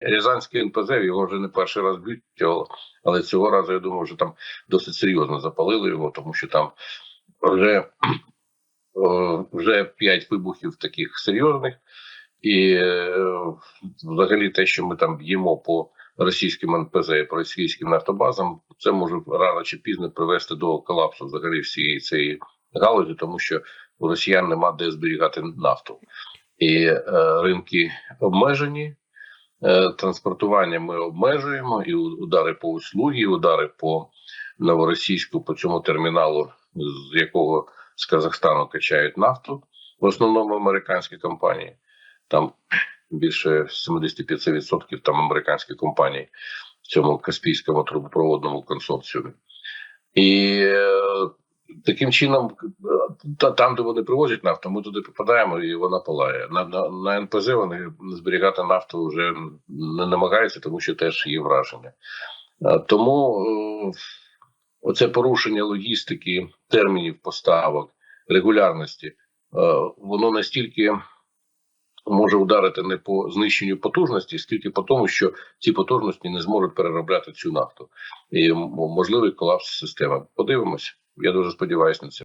Рязанський НПЗ його вже не перший раз б'ють, але- цього разу я думаю, що там досить серйозно запалили його, тому що там вже, вже п'ять вибухів таких серйозних, і е, взагалі те, що ми там б'ємо по російським НПЗ по російським нафтобазам, це може рано чи пізно привести до колапсу взагалі всієї цієї галузі, тому що у росіян нема де зберігати нафту. І е, ринки обмежені, транспортування ми обмежуємо, і удари по услугі, і удари по новоросійську, по цьому терміналу, з якого з Казахстану качають нафту, в основному американські компанії. Там більше 75% там американські компанії в цьому Каспійському трубопроводному консорціумі. І е, таким чином, та, там, де вони привозять нафту, ми туди попадаємо і вона палає. На, на, на НПЗ вони зберігати нафту вже не намагаються, тому що теж є враження. Тому е, оце порушення логістики, термінів поставок, регулярності, е, воно настільки може ударити не по знищенню потужності, скільки по тому, що ці потужності не зможуть переробляти цю нафту. І можливий колапс системи. Подивимось. Я дуже сподіваюся на це.